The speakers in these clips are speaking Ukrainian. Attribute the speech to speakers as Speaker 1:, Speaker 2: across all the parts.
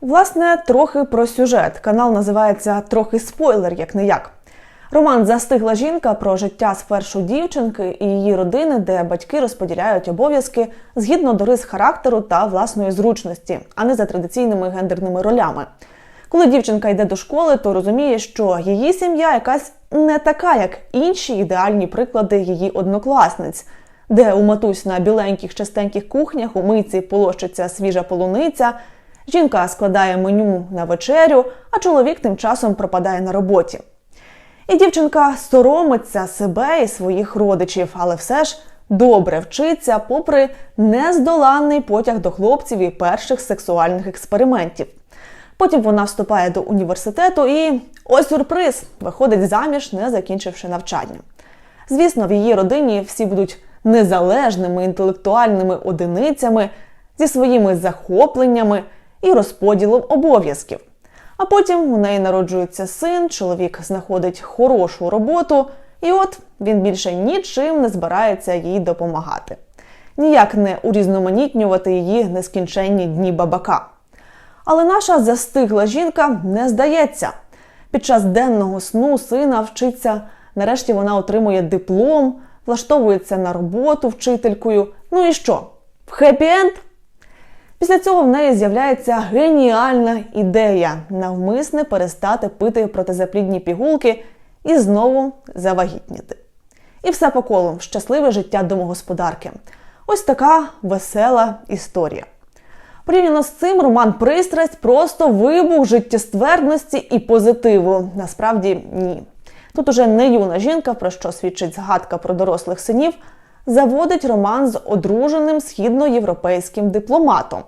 Speaker 1: Власне, трохи про сюжет. Канал називається Трохи спойлер, як не як. Роман Застигла жінка про життя спершу дівчинки і її родини, де батьки розподіляють обов'язки згідно до рис характеру та власної зручності, а не за традиційними гендерними ролями. Коли дівчинка йде до школи, то розуміє, що її сім'я якась не така, як інші ідеальні приклади її однокласниць, де у матусь на біленьких частеньких кухнях у мийці полощиться свіжа полуниця. Жінка складає меню на вечерю, а чоловік тим часом пропадає на роботі. І дівчинка соромиться себе і своїх родичів, але все ж добре вчиться, попри нездоланний потяг до хлопців і перших сексуальних експериментів. Потім вона вступає до університету і ось сюрприз виходить заміж, не закінчивши навчання. Звісно, в її родині всі будуть незалежними інтелектуальними одиницями зі своїми захопленнями і розподілом обов'язків. А потім у неї народжується син, чоловік знаходить хорошу роботу, і от він більше нічим не збирається їй допомагати. Ніяк не урізноманітнювати її нескінченні дні бабака. Але наша застигла жінка не здається. Під час денного сну сина вчиться, нарешті вона отримує диплом, влаштовується на роботу вчителькою. Ну і що? В хеппі-енд? Після цього в неї з'являється геніальна ідея навмисне перестати пити протизаплідні пігулки і знову завагітніти. І все по колу щасливе життя домогосподарки. Ось така весела історія. Порівняно з цим роман Пристрасть просто вибух життєствердності і позитиву. Насправді ні. Тут уже не юна жінка, про що свідчить згадка про дорослих синів, заводить роман з одруженим східноєвропейським дипломатом.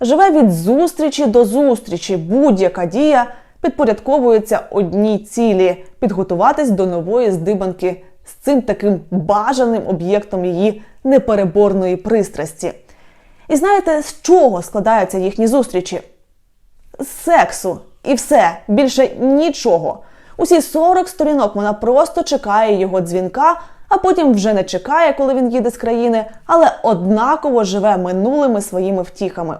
Speaker 1: Живе від зустрічі до зустрічі, будь-яка дія підпорядковується одній цілі підготуватись до нової здибанки з цим таким бажаним об'єктом її непереборної пристрасті. І знаєте, з чого складаються їхні зустрічі? З сексу. І все, більше нічого. Усі 40 сторінок вона просто чекає його дзвінка, а потім вже не чекає, коли він їде з країни, але однаково живе минулими своїми втіхами.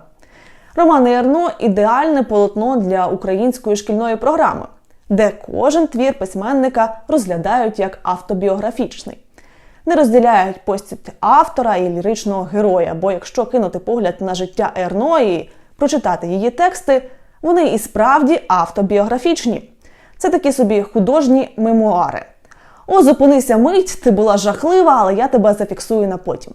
Speaker 1: Роман Ярно ідеальне полотно для української шкільної програми, де кожен твір письменника розглядають як автобіографічний. Не розділяють постать автора і ліричного героя, бо якщо кинути погляд на життя Ерно і прочитати її тексти, вони і справді автобіографічні. Це такі собі художні мемуари. О, зупинися мить, ти була жахлива, але я тебе зафіксую на потім.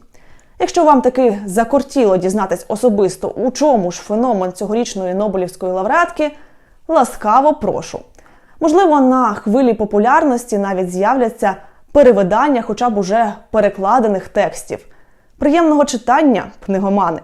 Speaker 1: Якщо вам таки закортіло дізнатись особисто, у чому ж феномен цьогорічної Нобелівської лауреатки, ласкаво прошу. Можливо, на хвилі популярності навіть з'являться перевидання хоча б уже перекладених текстів. Приємного читання, книгомани!